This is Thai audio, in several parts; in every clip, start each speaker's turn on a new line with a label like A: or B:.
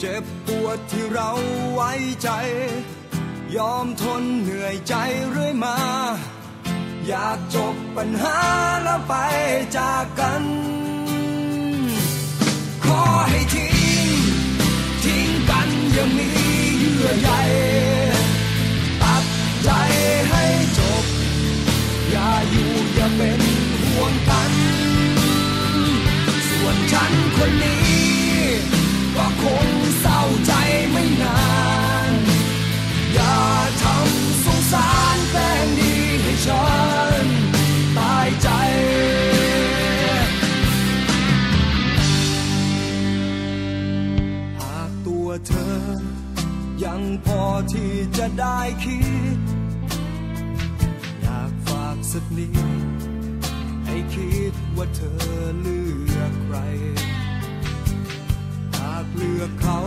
A: เจ็บปวดที่เราไว้ใจ ยอมทนเหนื่อยใจเรื่อยมา อยากจบปัญหาแล้วไปจากกัน ขอให้ทิ้ง ทิ้งกันอยังมีเยื่อใย งพอที่จะได้คิด อยากฝากสักนิดให้คิดว่าเธอเลือกใคร หากเลือกเขา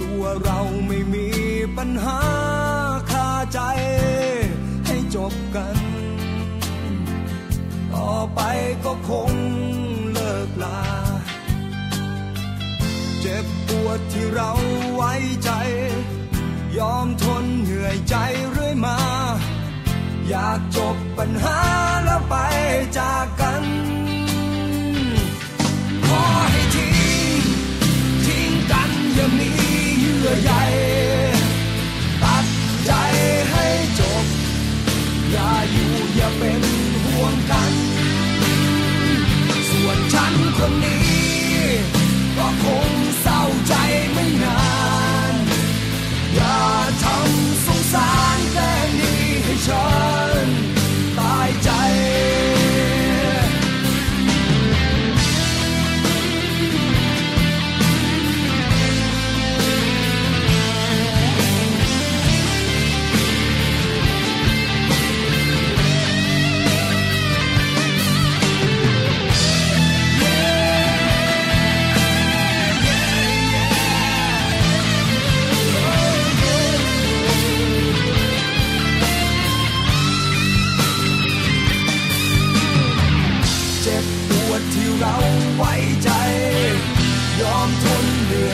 A: ตัวเราไม่มีปัญหาคาใจ ให้จบกัน ต่อไปก็คงเลิกลาเจ็บปวดที่เราไว้ใจ ยอมทนเหนื่อยใจเรื่อยมา อยากจบปัญหาแล้วไปจากกันขอให้ทิ้งทิ้งกันอย่ามีเยื่อใยตัดใจให้จบ อย่าอยู่อย่าเป็นห่วงกัน ส่วนฉันคนนี้ จ็บปวดที่เราไว้ใจ ยอมทนเหนื่อย